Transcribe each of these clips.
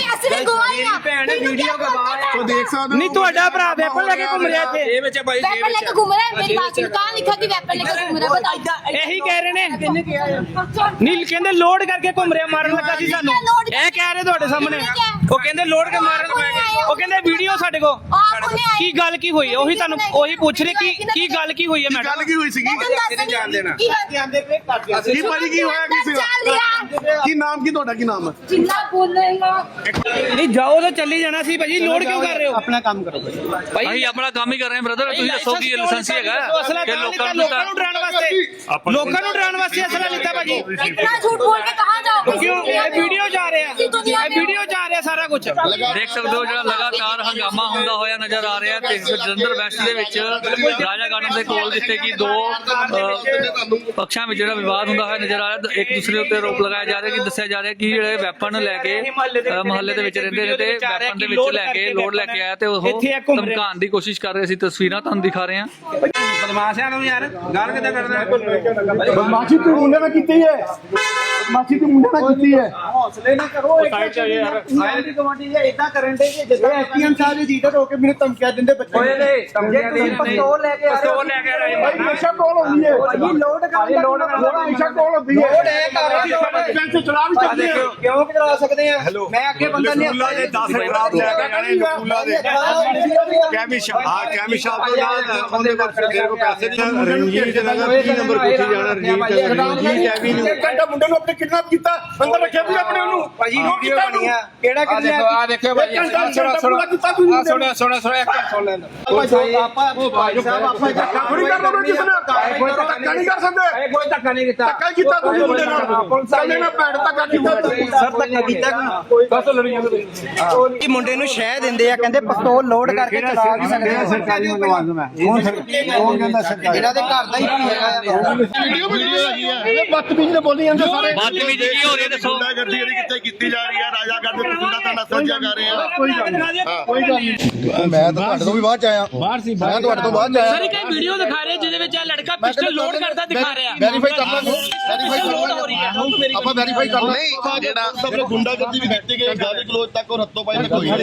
ਨਹੀਂ ਅਸੀਂ ਵੀ ਗਵਾਹ ਭੈਣ ਵੀਡੀਓ ਗਵਾ ਤੋ ਦੇਖ ਸਕਦੇ ਹੋ। ਨਹੀਂ ਤੁਹਾਡਾ ਭਰਾ ਵੈਪਨ ਲੈ ਕੇ ਘੁੰਮ ਰਿਹਾ ਇੱਥੇ। ਇਹ ਵਿੱਚ ਭਾਈ ਵੈਪਨ ਲੈ ਕੇ ਘੁੰਮ ਰਿਹਾ। ਮੇਰੀ ਬਾਤ ਸੁਣ ਕਹਾਂ ਲਿਖਾ ਕਿ ਵੈਪਨ ਲੈ ਕੇ ਘੁੰਮ ਰਿਹਾ ਬਤਾ ਇਹੀ ਕਹਿ ਰਹੇ ਨੇ। ਨੀਲ ਕਹਿੰਦੇ ਲੋਡ ਕਰਕੇ ਘੁੰਮ ਰਿਹਾ ਮਾਰਨ ਲੱਗਾ ਸੀ ਸਾਨੂੰ। ਇਹ ਕਹਿ ਰਹੇ ਤੁਹਾਡੇ ਸਾਹਮਣੇ। ਉਹ ਕਹਿੰਦੇ ਲੋੜ ਕੇ ਮਾਰਨ ਪੈ ਗਏ। ਉਹ ਕਹਿੰਦੇ ਵੀਡੀਓ ਸਾਡੇ ਕੋਲ। ਕੀ ਗੱਲ ਕੀ ਹੋਈ ਹੈ? ਉਹੀ ਤੁਹਾਨੂੰ ਉਹੀ ਪੁੱਛ ਰਹੇ ਕੀ ਕੀ ਗੱਲ ਕੀ ਹੋਈ ਹੈ ਮੈਡਮ? ਗੱਲ ਕੀ ਹੋਈ ਸੀਗੀ? ਕਿਹਨੇ ਜਾਣ ਦੇਣਾ ਆਂਦੇ ਪਏ? ਕਰਦੇ ਕੀ ਭਾਜੀ ਕੀ ਹੋਇਆ ਕਿਸੇ ਦਾ ਕੀ ਨਾਮ ਕੀ ਤੁਹਾਡਾ ਕੀ ਨਾਮ? ਹੈ ਜਿੰਨਾ ਬੋਲੇਗਾ ਨਹੀਂ ਜਾਓ ਤਾਂ ਚੱਲੀ ਜਾਣਾ ਸੀ ਭਾਜੀ। ਲੋੜ ਕਿਉਂ ਕਰ ਰਹੇ ਹੋ? ਆਪਣਾ ਕੰਮ ਕਰੋ ਭਾਈ ਅਸੀਂ ਆਪਣਾ ਕੰਮ ਹੀ ਕਰ ਰਹੇ ਹਾਂ ਬ੍ਰਦਰ ਤੁਸੀਂ ਦੱਸੋ ਕੀ ਲਾਇਸੈਂਸ ਹੈਗਾ? ਕਿ ਲੋਕਾਂ ਨੂੰ ਡਰਾਉਣ ਵਾਸਤੇ ਲੋਕਾਂ ਨੂੰ ਡਰਾਉਣ ਵਾਸਤੇ ਅਸਲਾ ਲਿੱਤਾ ਭਾਜੀ। ਇਤਨਾ ਝੂਠ ਬੋਲ ਕੇ ਕਹਾਂ ਜਾਓਗੇ? ਕਿਉਂ? ਇਹ ਵੀਡੀਓ ਜਾ ਰਿਹਾ ਹੈ ਇਹ ਵੀਡੀਓ ਜਾ ਰਿਹਾ ਸਾਰਾ ਕੁਝ ਦੇਖ ਸਕਦੇ ਹੋ ਜਿਹੜਾ ਲਗਾਤਾਰ ਹੰਗਾਮਾ ਹੁੰਦਾ ਹੋਇਆ ਨਜ਼ਰ ਆ ਰਿਹਾ ਤੇ ਜਲੰਧਰ ਵੈਸਟ ਦੇ ਵਿੱਚ ਰਾਜਾ ਗਾਰਡਨ ਦੇ ਕੋਲ ਜਿੱਥੇ ਕਿ ਦੋ ਪੱਖਾਂ ਵਿੱਚ ਜਿਹੜਾ ਵਿਵਾਦ ਹੁੰਦਾ ਹੋਇਆ ਨਜ਼ਰ ਆ ਰਿਹਾ ਇੱਕ ਦੂਸਰੇ ਉੱਤੇ ਆਰੋਪ ਲਗਾਇਆ ਜਾ ਰਿਹਾ ਕਿ ਦੱਸਿਆ ਜਾ ਰਿਹਾ ਕਿ ਜਿਹੜੇ ਵੈਪਨ ਲੈ ਕੇ ਮੁਹੱਲੇ ਦੇ ਵਿੱਚ ਰਹਿੰਦੇ ਨੇ ਤੇ ਵੈਪਨ ਦੇ ਵਿੱਚ ਲੈ ਕੇ ਲੋਡ ਲੈ ਕੇ ਆਇਆ ਤੇ ਉਹ। ਧਮਕਾਉਣ ਦੀ ਕੋਸ਼ਿਸ਼ ਕਰ ਰਹੇ ਸੀ। ਤਸਵੀਰਾਂ ਤੁਹਾਨੂੰ ਦਿਖਾ ਰਹੇ ਹਾਂ। ਬਦਮਾਸ਼ਾਂ ਨੂੰ ਯਾਰ। ਗੱਲ ਕਿੱਦਾਂ ਕਰਦਾ ਮਾਛੀ ਤੂੰ ਮੁੰਡੇ ਨਾਲ ਕੀਤੀ ਹੈ। ਮਾਛੀ ਤੂੰ ਮੁੰਡੇ ਨਾਲ ਕੀਤੀ ਹੈ। ਹੌਸਲੇ ਨਾ ਕਰੋ ਇੱਕ ਸਾਈਡ ਦੀ ਕਮਾਂਡੀ ਜੇ ਇਦਾਂ ਕਰਨ ਦੇ ਕਿ ਜਿੱਦਾਂ ਐਸਪੀਐਮ ਸਾਹਿਬ ਜੀ ਜੀਟਰ ਹੋ ਕੇ ਮੈਨੂੰ ਧਮਕੀਆਂ ਦਿੰਦੇ ਬੱਚੇ ਓਏ ਨਹੀਂ ਧਮਕੀਆਂ ਦੇ ਪਿਸਤੌਲ ਲੈ ਕੇ ਆ ਰਹੇ ਪਿਸਤੌਲ ਲੈ ਕੇ ਆ ਰਹੇ ਭਾਈ ਨਸ਼ਾ ਕੋਲ ਹੁੰਦੀ ਹੈ ਭਾਈ ਲੋਡ ਕਰ ਲੋਡ ਨਸ਼ਾ ਕੋਲ ਹੁੰਦੀ ਹੈ ਲੋਡ ਹੈ ਕਰ ਪੈਸੇ ਚਲਾ ਵੀ ਸਕਦੇ ਆ ਕਿਉਂ ਚਲਾ ਸਕਦੇ ਆ ਮੈਂ ਅੱਗੇ ਬੰਦਾ ਨਹੀਂ ਸਕੂਲਾਂ ਦੇ 10 ਖਰਾਬ ਲੈ ਕੇ ਜਾਣੇ ਸਕੂਲਾਂ ਦੇ ਕੈਮਿਸ਼ ਹਾਂ ਕੈਮਿਸ਼ ਸ਼ਾਪ ਤੋਂ ਨਾਲ ਉਹਦੇ ਕੋਲ ਤੇਰੇ ਕੋਲ ਪੈਸੇ ਨਹੀਂ ਰਣਜੀਤ ਨਗਰ 30 ਨੰਬਰ ਕੋਠੀ ਜਾਣਾ ਰਣਜੀਤ ਰਣਜੀਤ ਐਵੀ ਨੂੰ ਇੱਕ ਘੰਟਾ ਮੁੰਡੇ ਨੂੰ ਆਪਣੇ ਕਿਡਨੈਪ ਕੀਤਾ ਅੰਦਰ ਰੱਖਿਆ ਵੀ ਆਪਣੇ ਉਹਨੂੰ ਭਾਜੀ ਕਿਉਂ ਵੀਡੀਓ ਕੀਤਾ ਬਣੀ ਆ ਕਿਹੜਾ ਆ ਦੇਖੋ ਆ ਦੇਖੋ ਭਾਈ ਇੱਕ ਘੰਟਾ ਸੁਣੋ ਸੁਣੋ ਕੀਤਾ ਤੁਸੀਂ ਆ ਸੁਣੋ ਸੁਣੋ ਸੁਣੋ ਇੱਕ ਮਿੰਟ ਸੁਣ ਲੈਣ ਭਾਈ ਆਪਾਂ ਉਹ ਭਾਈ ਸਾਹਿਬ ਆਪਾਂ ਧੱਕਾ ਥੋੜੀ ਕਰ ਲਓ ਕਿਸੇ ਨਾਲ ਧੱਕਾ ਨਹੀਂ ਕਰ ਸਕਦੇ। ਕੋਈ ਧੱਕਾ ਨਹੀਂ ਕੀਤਾ। ਧੱਕਾ ਕੀਤਾ ਤੁਸੀਂ ਮੁੰਡੇ ਨਾਲ। ਕੱਲੇ ਨਾਲ ਭੈਣ ਧੱਕਾ ਕੀਤਾ ਤੁਸੀਂ। ਸਰ ਧੱਕਾ ਕੀਤਾ ਬਸ ਲੜੀ ਜਾਂਦੇ ਇਹ ਮੁੰਡੇ ਨੂੰ ਸ਼ਹਿ ਦਿੰਦੇ ਆ ਕਹਿੰਦੇ ਪਿਸਤੌਲ ਲੋਡ ਕਰਕੇ ਚਲਾ ਨਹੀਂ ਸਕਦੇ ਸਰਕਾਰੀ ਮੁਲਾਜ਼ਮ ਹੈ? ਕੌਣ ਕੌਣ ਕਹਿੰਦਾ ਸਰਕਾਰੀ? ਇਹਨਾਂ ਦੇ ਘਰ ਦਾ ਹੀ ਕੀ ਹੈਗਾ ਆ। ਵੀਡੀਓ ਵੀਡੀਓ ਇਹ ਬਦਤਮੀਜ਼ ਨੇ ਬੋਲੀ ਜਾਂਦੇ ਸਾਰੇ। ਬਦਤਮੀਜ਼ੀ ਕੀ ਹੋ ਰਹੀ ਹੈ ਦੱਸੋ। ਗੁੰਡਾਗਰਦੀ ਜਿਹੜੀ ਕਿੱਥੇ ਕੀਤੀ ਜਾ ਰਹੀ ਹੈ ਰਾਜਾਗੜ੍ਹ ਦੇ ਗੁੰਡਾ ਤਾਂ ਨਸਲ ਕਰ ਰਹੇ ਆ। ਕੋਈ ਗੱਲ ਨਹੀਂ। ਕੋਈ ਗੱਲ ਨਹੀਂ। ਮੈਂ ਤਾਂ ਤੁਹਾਡੇ ਤੋਂ ਵੀ ਬਾਅਦ ਚ ਆਇਆ। ਬਾਹਰ ਸੀ ਮੈਂ ਤੁਹਾਡੇ ਤੋਂ ਬਾਅਦ ਚ ਆਇਆ। ਸਰ ਇੱਕ ਵੀਡੀਓ ਦਿਖਾ ਰਹੇ ਜਿਹਦੇ ਵਿੱਚ ਇਹ ਲੜਕਾ ਪਿਸਟਲ ਲੋਡ ਕਰਦਾ ਦਿਖਾ ਰਿਹਾ। ਵੈਰੀਫਾਈ ਕਰ ਲਾਂਗੇ ਵੈਰੀਫਾਈ ਕਰ ਲਾਂਗੇ ਆਪਾਂ ਵੈਰੀਫਾਈ ਕਰ ਲਾਂਗੇ ਜਿਹੜਾ ਸਭ ਗੁੰਡਾਗਰਦੀ ਵੀ ਕੀਤੀ ਗਈ ਗਾਲੀ ਕਲੋਜ਼ ਤੱਕ ਔਰ ਹੱਥੋਂ ਪਾਈ ਤੱਕ ਹੋਈ ਹੈ।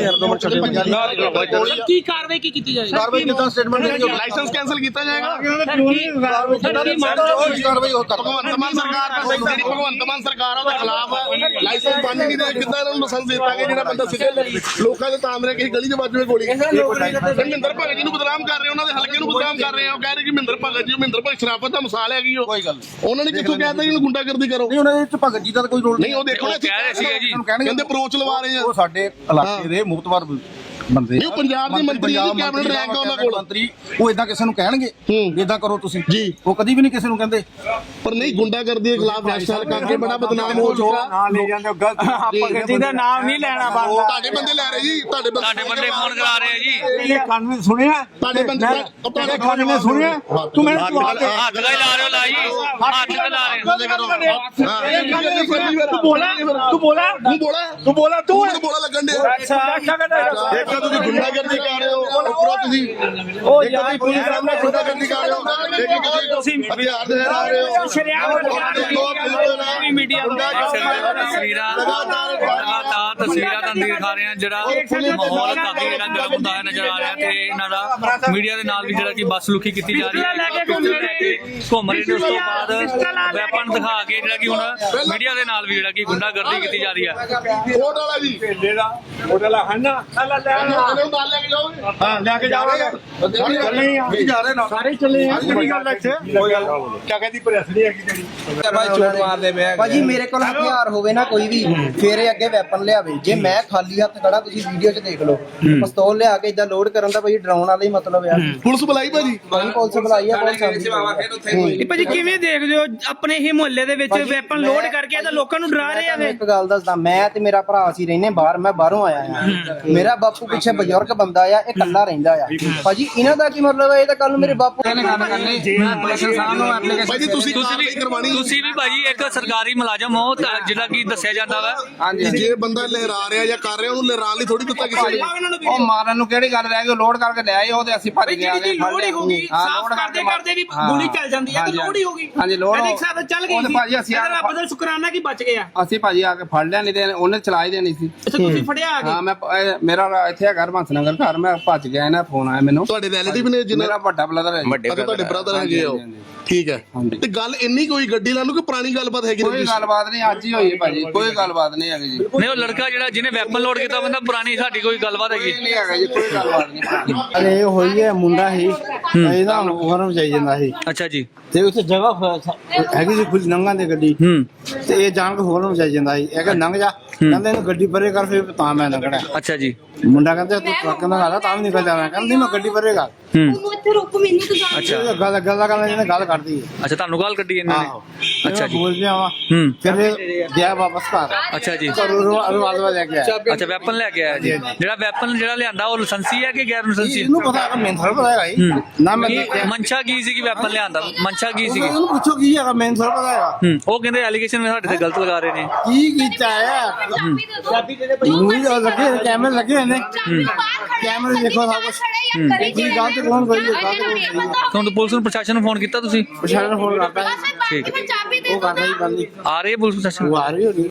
ਕੀ ਕਾਰਵਾਈ ਕੀ ਕੀਤੀ ਜਾਏਗੀ? ਕਾਰਵਾਈ ਕਿਦਾਂ ਸਟੇਟਮੈਂਟ ਦੇਣਗੇ ਲਾਇਸੈਂਸ ਕੈਨਸਲ ਕੀਤਾ ਜਾਏਗਾ? ਕਾਰਵਾਈ ਉਹ ਕਰ ਭਗਵੰਤ ਮਾਨ ਸਰਕਾਰ ਦਾ ਜਿਹੜੀ ਭਗਵੰਤ ਮਾਨ ਸਰਕਾਰ ਆ ਉਹਦੇ ਖਿਲਾਫ ਲਾਇਸੈਂਸ ਬੰਦ ਨਹੀਂ ਦੇ ਕਿੱਦਾਂ ਇਹਨਾਂ ਨੂੰ ਲਾਇਸੈਂਸ ਦਿੱਤਾਗੇ ਜਿਹੜਾ ਬੰਦਾ ਸਿੱਧੇ ਲੋਕਾਂ ਦੇ ਤਾਮਰੇ ਕਿਸੇ ਗਲੀ 'ਚ ਵੱਜਵੇ ਗੋਲੀ। ਮਹਿੰਦਰ ਭਗਤ ਜੀ ਨੂੰ ਬਦਨਾਮ ਕਰ ਰਹੇ ਉਹਨਾਂ ਦੇ ਹਲਕੇ ਨੂੰ ਬਦਨਾਮ ਕਰ ਰਹੇ ਆ ਉਹ ਕਹਿ ਰਹੇ ਕਿ ਮਹਿੰਦਰ ਭਗਤ ਜੀ ਮਹਿੰਦਰ ਭਗਤ ਸ਼ਰਾਫਤ ਦਾ ਮਿਸਾਲ ਹੈਗੀ ਉਹ? ਕੋਈ ਗੱਲ ਨਹੀਂ। ਉਹਨਾਂ ਨੇ ਕਿੱਥੋਂ ਕਹਿਤਾ ਇਹਨੂੰ ਗੁੰਡਾਗਰਦੀ ਕਰੋ। ਨਹੀਂ ਉਹਨਾਂ ਦੇ ਵਿੱਚ ਭਗਤ ਜੀ ਦਾ ਕੋਈ ਰੋਲ ਨਹੀਂ ਉਹ ਦੇਖੋ ਨਾ ਉਹ ਕਹਿ ਰਹੇ ਸੀਗੇ ਜੀ। ਕਹਿੰਦੇ ਅਪਰੋਚ ਲਵਾ ਰਹੇ ਆ। ਉਹ ਸਾਡੇ ਇਲਾਕੇ ਦੇ ਮੁਖਤਵਾਰ ਬੰਦੇ ਨਹੀਂ, ਉਹ ਪੰਜਾਬ ਦੇ ਮੰਤਰੀ ਪੰਜਾਬ ਕੈਬਨਿਟ ਰੈਂਕ ਆ ਉਹਨਾਂ ਕੋਲ। ਮੰਤਰੀ ਉਹ ਇਦਾਂ ਕਿਸੇ ਨੂੰ ਕਹਿਣਗੇ। ਇਦਾਂ ਕਰੋ ਤੁਸੀਂ। ਜੀ। ਉਹ ਕਦੀ ਵੀ ਨਹੀਂ ਕਿਸੇ ਨੂੰ ਕਹਿੰਦੇ। ਪਰ ਨਹੀਂ ਗੁੰਡਾਗਰਦੀ ਦੇ ਖਿਲਾਫ ਨੈਸ਼ਨਲ ਕਰਕੇ ਬੜਾ ਬਦਨਾਮ ਹੋ ਚੁੱਕਾ। ਲੈ ਜਾਂਦੇ ਗਲਤ ਭਗਤ ਦਾ ਨਾਮ ਨਹੀਂ ਲੈਣਾ ਬੰਦਾ ਤੁਹਾਡੇ ਬੰਦੇ ਲੈ ਰਹੇ ਜੀ ਤੁਹਾਡੇ ਬੰਦੇ ਤੁਹਾਡੇ ਬੰਦੇ ਫੋਨ ਕਰਾ ਰਹੇ ਆ ਜੀ। ਇਹ ਕਾਨੂੰਨ ਸੁਣਿਆ। ਤੁਹਾਡੇ ਬੰਦੇ ਤੁਹਾਡੇ ਕਾਨੂੰਨ ਨੇ ਸੁਣਿਆ। ਤੂੰ ਮੈਨੂੰ ਦੇ। ਹੱਥ ਦਾ ਲਾ ਰਹੇ ਹੋ ਲਾਈ ਹੱਥ ਤੇ ਲਾ ਰਹੇ ਹੋ। ਤੂੰ ਬੋਲਾ। ਤੂੰ ਬੋਲਾ। ਤੂੰ ਬੋਲਾ। ਤੂੰ ਬੋਲਾ। ਤੂੰ ਬੋਲਾ। ਲੱਗਣ ਦੇ ਦੇਖੋ ਤੁਸੀਂ ਗੁੰਡਾਗਰਦੀ ਕਰ ਰਹੇ ਹੋ ਉੱਪਰੋਂ ਤੁਸੀਂ ਉਹ ਯਾਰ ਪੁਲਿਸ ਸਾਹਮਣੇ ਗੁੰਡਾਗਰਦੀ ਕਰ ਰਹੇ ਹੋ ਦੇਖੋ ਤੁਸੀਂ ਹਥਿਆਰ ਦੇ ਨਾਲ ਆ ਰਹੇ ਹੋ। ਮੀਡੀਆ ਤਸਵੀਰਾਂ ਲਗਾਤਾਰ ਤਸਵੀਰਾਂ ਤੁਹਾਨੂੰ ਦਿਖਾ ਰਹੇ ਹਾਂ ਜਿਹੜਾ ਮਾਹੌਲ ਕਾਫੀ ਜਿਹੜਾ ਗਰਮ ਹੁੰਦਾ ਨਜ਼ਰ ਆ ਰਿਹਾ ਤੇ ਇਹਨਾਂ ਦਾ ਮੀਡੀਆ ਦੇ ਨਾਲ ਵੀ ਜਿਹੜਾ ਕਿ ਬੱਸ ਲੁਕੀ ਕੀਤੀ ਜਾ ਰਹੀ ਹੈ। ਘੁੰਮ ਰਹੇ ਨੇ। ਨੇ ਉਸ ਤੋਂ ਬਾਅਦ। ਵੈਪਨ ਦਿਖਾ ਕੇ ਜਿਹੜਾ ਕਿ ਹੁਣ ਮੀਡੀਆ ਦੇ ਨਾਲ ਵੀ ਜਿਹੜਾ ਕਿ ਗੁੰਡਾਗਰਦੀ ਕੀਤੀ ਜਾ ਰਹੀ ਹੈ। ਕੋਟ ਵਾਲਾ ਜੀ। ਨਾਲ ਲੈ ਕੇ ਜਾਓਗੇ ਹਾਂ ਲੈ ਕੇ ਜਾਵਾਂਗੇ ਜਾ ਰਹੇ ਨਾ ਸਾਰੇ ਚੱਲੇ ਆ। ਕਿਹੜੀ ਗੱਲ ਹੈ ਇੱਥੇ? ਕੋਈ ਗੱਲ ਕਿਆ ਕਹਿੰਦੀ ਪ੍ਰੈਸ ਨਹੀਂ ਹੈਗੀ ਜਿਹੜੀ ਭਾਈ ਚੋਟ ਮਾਰਦੇ ਪਿਆ ਭਾਜੀ ਮੇਰੇ ਕੋਲ ਹਥਿਆਰ ਹੋਵੇ ਨਾ ਕੋਈ ਵੀ ਫੇਰ ਇਹ ਅੱਗੇ ਵੈਪਨ ਲਿਆਵੇ। ਜੇ ਮੈਂ ਖਾਲੀ ਹੱਥ ਖੜਾ ਤੁਸੀਂ ਵੀਡੀਓ 'ਚ ਦੇਖ ਲਓ। ਪਿਸਤੌਲ ਲਿਆ ਕੇ ਇਦਾਂ ਲੋਡ ਕਰਨ ਦਾ ਭਾਜੀ ਡਰਾਉਣ ਵਾਲਾ ਹੀ ਮਤਲਬ ਆ। ਪੁਲਿਸ ਬੁਲਾਈ ਭਾਜੀ? ਭਾਜੀ ਪੁਲਿਸ ਬੁਲਾਈ ਆ ਪੁਲਿਸ ਭਾਜੀ ਕਿਵੇਂ ਦੇਖਦੇ ਹੋ ਆਪਣੇ ਹੀ ਮੁਹੱਲੇ ਦੇ ਵਿੱਚ ਵੈਪਨ ਲੋਡ ਕਰਕੇ ਤਾਂ ਲੋਕਾਂ ਨੂੰ ਡਰਾ ਰਹੇ ਆ ਵੇ ਇੱਕ ਗੱਲ ਦੱਸਦਾ ਮੈਂ ਤੇ ਮੇਰਾ ਭਰਾ ਸੀ ਰਹਿੰਦੇ ਬਾਹਰ ਮੈਂ ਬਾਹਰੋਂ ਆਇਆ ਆ ਮੇਰਾ ਬਾਪੂ ਪਿੱਛੇ ਬਜ਼ੁਰਗ ਬੰਦਾ ਆ ਇਹ ਇਕੱਲਾ ਰਹਿੰਦਾ ਆ। ਭਾਜੀ ਇਹਨਾਂ ਦਾ ਕੀ ਮਤਲਬ ਹੈ? ਇਹ ਤਾਂ ਕੱਲ ਨੂੰ ਮੇਰੇ ਬਾਪੂ ਭਾਜੀ ਤੁਸੀਂ ਤੁਸੀਂ ਵੀ ਕਰਵਾਣੀ ਤੁਸੀਂ ਵੀ ਭਾਜੀ ਇੱਕ ਸਰਕਾਰੀ ਮੁਲਾਜ਼ਮ ਹੋ ਤਾਂ ਜਿਹੜਾ ਕਿ ਦੱਸਿਆ ਜਾਂਦਾ ਵਾ। ਜੇ ਬੰਦਾ ਲਹਿਰਾ ਰਿਹਾ ਜਾਂ ਕਰ ਰਿਹਾ ਉਹਨੂੰ ਲਹਿਰਾਣ ਲਈ ਥੋੜੀ ਦਿੱਤਾ ਕਿਸੇ ਨੇ। ਉਹ ਮਾਰਨ ਨੂੰ ਕਿਹੜੀ ਗੱਲ ਰਹਿ ਗਈ? ਲੋਡ ਕਰਕੇ ਲੈ ਆਏ ਉਹ ਤੇ ਅਸੀਂ ਭੱਜ ਗਏ ਜਿਹੜੀ ਲੋੜ ਹੀ ਹੋਗੀ ਸਾਫ਼ ਕਰਦੇ ਕਰਦੇ ਵੀ ਗੋਲੀ ਚੱਲ ਜਾਂਦੀ ਹੈ ਤੇ ਹਾਂਜੀ, ਲੋੜ ਹੀ ਹੋਗੀ ਹਾਂਜੀ, ਲੋੜ ਇਹਦੇ ਹੋ- ਹਿਸਾਬ ਨਾਲ ਚੱਲ ਗਈ ਉਹਨੇ ਸੀ। ਭਾਜੀ ਅਸੀਂ ਇਹਦਾ ਆ- ਰੱਬ ਦਾ ਸ਼ੁਕਰਾਨਾ ਕਿ ਬਚ ਗਿਆ। ਅਸੀਂ ਭਾਜੀ ਆ ਕੇ ਫੜ ਲਿਆ ਨਹੀਂ ਤੇ ਉਹਨੇ ਚਲਾ ਹੀ ਦੇਣੀ ਸੀ। ਅੱਛਾ ਤੁਸੀਂ ਫੜਿਆ ਆ ਹਾਂ ਕੇ ਮੈਂ ਇਹ ਮੇਰਾ ਇੱਥੇ ਹੈ ਘਰ ਬੰਸਨਗਰ ਘਰ ਮੈਂ ਭੱਜ ਗਿਆ ਇਹਨਾਂ ਫੋਨ ਆਇਆ ਮੈਨੂੰ। ਤੁਹਾਡੇ ਰਿਲੇਟਿਵ ਨੇ ਜਿਨ੍ਹਾਂ ਮੇਰਾ ਵੱਡਾ ਬਲਦਰ ਹੈ ਜੀ। ਤੁਹਾਡੇ ਬ੍ਰਦਰ ਹੈਗੇ ਆ ਉਹ। ਠੀਕ ਹੈ। ਹਾਂਜੀ। ਤੇ ਗੱਲ ਇੰਨੀ ਕੋਈ ਗੱਡੀ ਲਾ ਨੂੰ ਕਿ ਪੁਰਾਣੀ ਗੱਲਬਾਤ ਹੈਗੀ ਕੋਈ ਗੱਲਬਾਤ ਨਹੀਂ ਅੱਜ ਹੀ ਹੋਈ ਹੈ ਭਾਜੀ ਕੋਈ ਗੱਲਬਾਤ ਨਹੀਂ ਹੈਗੀ ਜੀ। ਨਹੀਂ ਉਹ ਲੜਕਾ ਜਿਹੜਾ ਜਿਹਨੇ ਵੈਪਨ ਲੋਡ ਕੀਤਾ ਬੰਦਾ ਪੁਰਾਣੀ ਸਾਡੀ ਕੋਈ ਗੱਲਬਾਤ ਹੈਗੀ। ਕੋਈ ਨਹੀਂ ਹੈਗਾ ਜੀ ਕੋਈ ਗੱਲਬਾਤ ਨਹੀਂ। ਅਰੇ ਇਹ ਹੋਈ ਹੈ ਮੁੰਡਾ ਹੀ। ਇਹਦਾ ਹੋਰਮ ਜਾਈ ਜਾਂਦਾ ਸੀ। ਅੱਛਾ ਜੀ। ਤੇ ਉੱਥੇ ਜਗ੍ਹਾ ਹੈਗੀ ਸੀ ਖੁੱਲੀ ਨੰਗਾ ਦੀ ਗੱਡੀ। ਹੂੰ। ਤੇ ਇਹ ਜਾਣ ਕੇ ਹੋਰਮ ਜਾਈ ਜਾਂਦਾ ਸੀ। ਇਹ ਕਹਿੰਦਾ ਲੰਘ ਜਾ। ਕਹਿੰਦਾ ਇਹਨੂੰ ਗੱਡੀ ਪਰੇ ਕਰ ਫਿਰ ਤਾਂ ਮੈਂ ਲੰਘਣਾ। ਅੱਛਾ ਜੀ। ਮੁੰਡਾ ਕਹਿੰਦਾ ਤੂੰ ਟਰੱਕ ਨਾਲ ਆਲਾ ਤਾਂ ਵੀ ਨਿਕਲ ਜਾਣਾ। ਕਹਿੰਦਾ ਨਹੀਂ ਮੈਂ ਗੱਡੀ ਪਰੇ ਕਰ। ਹੂੰ। ਤੂੰ ਇੱਥੇ ਰੁਕ ਮੈਨੂੰ ਤੂੰ ਜਾਣ ਅੱਛਾ। ਗੱਲ ਗੱਲ ਕਰਨ ਜਿਹਨੇ ਗੱਲ ਕਰਦੀ ਹੈ ਅੱਛਾ ਤੁਹਾਨੂੰ ਗੱਲ ਕੱਢੀ ਇਹਨਾਂ ਆਹੋ। ਨੇ ਅੱਛਾ ਜੀ। ਬੋਲ ਪਿਆ ਵਾ। ਹੂੰ। ਫਿਰ ਇਹ ਗਿਆ ਵਾਪਸ ਘਰ। ਅੱਛਾ ਜੀ। ਘਰੋਂ ਰਵਾਜ਼ ਵਾ ਲੈ ਕੇ ਆਇਆ। ਅੱਛਾ ਵੈਪਨ ਲੈ ਕੇ ਆਇਆ ਜੀ। ਜਿਹੜਾ ਵੈਪਨ ਜਿਹੜਾ ਲਿਆਂਦਾ ਉਹ ਲਾਇਸੈਂਸੀ ਹੈ ਕਿ ਗੈਰ ਲਾਇਸੈਂਸੀ? ਇਹਨੂੰ ਪਤਾ ਹੈਗਾ ਮੈਨੂੰ ਥੋੜਾ ਪਤਾ ਹੈਗਾ ਹੂੰ। ਨਾ ਮੈਂ ਮਨਸ਼ਾ ਕੀ ਸੀ ਕਿ ਵੈਪਨ ਲਿਆਂਦਾ? ਮਨਸ਼ਾ ਕੀ ਸੀ ਉਹਨੂੰ ਪੁੱਛੋ ਕੀ ਹੈਗਾ ਮੈਨੂੰ ਥੋੜਾ ਪਤਾ ਹੈਗਾ। ਹੂੰ। ਉਹ ਕਹਿੰਦੇ ਐਲੀਗੇਸ਼ਨ ਸਾਡੇ ਤੇ ਗਲਤ ਲਗਾ ਰਹੇ ਨੇ। ਕੀ ਕੀਤਾ ਹੈ? ਚਾਬੀ ਦੇ ਦੋ ਮੂਵੀ ਦਾ ਲੱਗੇ ਕੈਮਰੇ ਲੱਗੇ ਨੇ। ਕੈਮਰੇ ਦੇਖੋ ਸਭ ਕੁਛ ਕੀ ਗਲਤ ਕੌਣ ਕੋਈ ਹੈ ਗਲਤ ਤੁਹਾਨੂੰ ਪੁਲਿਸ ਨੂੰ ਪ੍ਰਸ਼ਾਸਨ ਨੂੰ ਫੋਨ ਕੀਤਾ ਤੁਸੀਂ? ਪਛਾਣ ਫੋਨ ਕਰਦਾ। ਠੀਕ। ਚਾਬੀ ਦੇ ਉਹ ਕਰਦਾ ਹੀ ਬੰਦੀ ਆ ਰਹੀ ਹੈ ਪੁਲਿਸ ਪ੍ਰਸ਼ਾਸਨ? ਉਹ ਆ ਰਹੀ ਹੋਣੀ